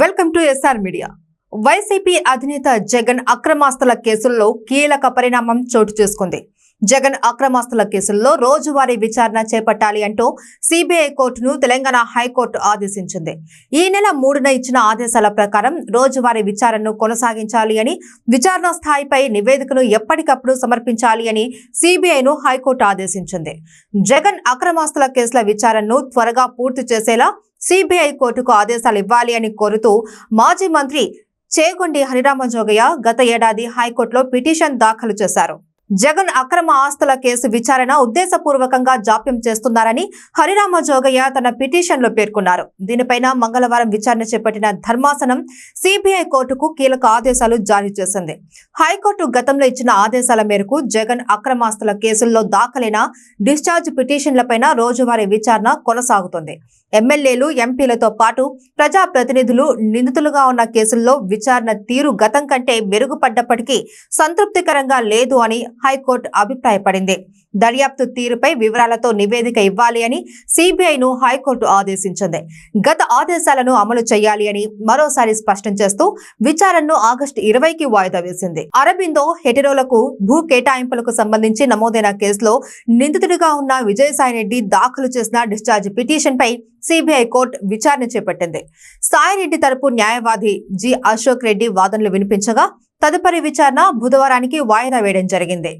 Welcome to S R media. YCP అధినేత జగన్ అక్రమాస్తుల కేసుల్లో కీలక పరిణామం చోటు చేసుకుంది. జగన్ అక్రమాస్తుల కేసుల్లో రోజువారీ విచారణ చేపట్టాలి అంటూ సిబిఐ కోర్టును తెలంగాణ హైకోర్టు ఆదేశించింది. ఈ నెల మూడున ఇచ్చిన ఆదేశాల ప్రకారం రోజువారీ విచారణను కొనసాగించాలి అని విచారణ స్థాయిపై నివేదికను ఎప్పటికప్పుడు సమర్పించాలి అని సిబిఐను హైకోర్టు ఆదేశించింది. జగన్ అక్రమాస్తుల కేసుల విచారణను త్వరగా పూర్తి చేసేలా సిబిఐ కోర్టుకు ఆదేశాలు ఇవ్వాలి అని కోరుతూ మాజీ మంత్రి చేగొండి హరిరామ జోగయ్య గత ఏడాది హైకోర్టులో పిటిషన్ దాఖలు చేశారు. జగన్ అక్రమ ఆస్తుల కేసు విచారణ ఉద్దేశపూర్వకంగా జాప్యం చేస్తున్నారని హరిరామ జోగయ్య తన పిటిషన్లో పేర్కొన్నారు. దీనిపైన మంగళవారం విచారణ చేపట్టిన ధర్మాసనం సిబిఐ కోర్టుకు కీలక ఆదేశాలు జారీ చేసింది. హైకోర్టు గతంలో ఇచ్చిన ఆదేశాల మేరకు జగన్ అక్రమాస్తుల కేసుల్లో దాఖలైన డిశ్చార్జ్ పిటిషన్లపైన రోజువారీ విచారణ కొనసాగుతుంది. ఎమ్మెల్యేలు ఎంపీలతో పాటు ప్రజాప్రతినిధులు నిందితులుగా ఉన్న కేసుల్లో విచారణ తీరు గతం కంటే మెరుగుపడ్డప్పటికీ సంతృప్తికరంగా లేదు అని హైకోర్టు అభిప్రాయపడింది. దర్యాప్తు తీరుపై వివరాలతో నివేదిక ఇవ్వాలి అని సిబిఐను హైకోర్టు ఆదేశించింది. గత ఆదేశాలను అమలు చేయాలి అని మరోసారి స్పష్టం చేస్తూ విచారణను ఆగస్టు ఇరవైకి వాయిదా వేసింది. అరబిందో హెటెరోలకు భూ కేటాయింపులకు సంబంధించి నమోదైన కేసులో నిందితుడిగా ఉన్న విజయసాయిరెడ్డి దాఖలు చేసిన డిశ్చార్జ్ పిటిషన్ పై సిబిఐ కోర్టు విచారణ చేపట్టింది. సాయిరెడ్డి తరపు న్యాయవాది జి అశోక్ రెడ్డి వాదనలు వినిపించగా తదుపరి విచారణ బుధవారానికి వాయిదా వేయడం జరిగింది.